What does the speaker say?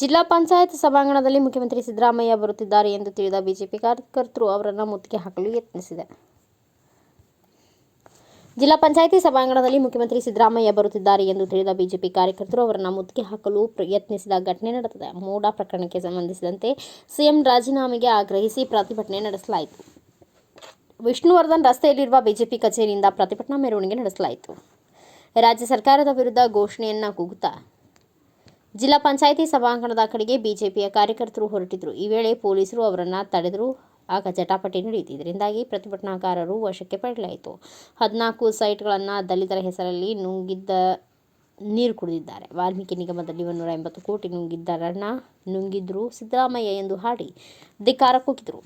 ಜಿಲ್ಲಾ ಪಂಚಾಯತ್ ಸಭಾಂಗಣದಲ್ಲಿ ಮುಖ್ಯಮಂತ್ರಿ ಸಿದ್ದರಾಮಯ್ಯ ಬರುತ್ತಿದ್ದಾರೆ ಎಂದು ತಿಳಿದ ಬಿಜೆಪಿ ಕಾರ್ಯಕರ್ತರು ಅವರನ್ನು ಮುತ್ತಿಗೆ ಹಾಕಲು ಯತ್ನಿಸಿದೆ. ಜಿಲ್ಲಾ ಪಂಚಾಯಿತಿ ಸಭಾಂಗಣದಲ್ಲಿ ಮುಖ್ಯಮಂತ್ರಿ ಸಿದ್ದರಾಮಯ್ಯ ಬರುತ್ತಿದ್ದಾರೆ ಎಂದು ತಿಳಿದ ಬಿಜೆಪಿ ಕಾರ್ಯಕರ್ತರು ಅವರನ್ನು ಮುತ್ತಿಗೆ ಹಾಕಲು ಯತ್ನಿಸಿದ ಘಟನೆ ನಡೆದಿದೆ. ಮೂಡ ಪ್ರಕರಣಕ್ಕೆ ಸಂಬಂಧಿಸಿದಂತೆ ಸಿಎಂ ರಾಜೀನಾಮೆಗೆ ಆಗ್ರಹಿಸಿ ಪ್ರತಿಭಟನೆ ನಡೆಸಲಾಯಿತು. ವಿಷ್ಣುವರ್ಧನ್ ರಸ್ತೆಯಲ್ಲಿರುವ ಬಿಜೆಪಿ ಕಚೇರಿಯಿಂದ ಪ್ರತಿಭಟನಾ ಮೆರವಣಿಗೆ ನಡೆಸಲಾಯಿತು. ರಾಜ್ಯ ಸರ್ಕಾರದ ವಿರುದ್ಧ ಘೋಷಣೆಯನ್ನ ಕೂಗುತ್ತಾ ಜಿಲ್ಲಾ ಪಂಚಾಯಿತಿ ಸಭಾಂಗಣದ ಕಡೆಗೆ ಬಿಜೆಪಿಯ ಕಾರ್ಯಕರ್ತರು ಹೊರಟಿದ್ರು. ಈ ವೇಳೆ ಪೊಲೀಸರು ಅವರನ್ನು ತಡೆದರು. ಆಗ ಜಟಾಪಟಿ ನಡೆಯಿತು. ಇದರಿಂದಾಗಿ ಪ್ರತಿಭಟನಾಕಾರರು ವಶಕ್ಕೆ ಪಡೆಯಲಾಯಿತು. ಹದಿನಾಲ್ಕು ಸೈಟ್ಗಳನ್ನು ದಲಿತರ ಹೆಸರಲ್ಲಿ ನುಂಗಿದ್ದ ನೀರು ಕುಡಿದಿದ್ದಾರೆ. ವಾಲ್ಮೀಕಿ ನಿಗಮದಲ್ಲಿ ಒಂದೂರ ಎಂಬತ್ತು ಕೋಟಿ ನುಂಗಿದ್ದರನ್ನ ನುಂಗಿದ್ರು. ಸಿದ್ದರಾಮಯ್ಯ ಎಂದು ಹಾಡಿ ಧಿಕ್ಕಾರ ಕೂಗಿದರು.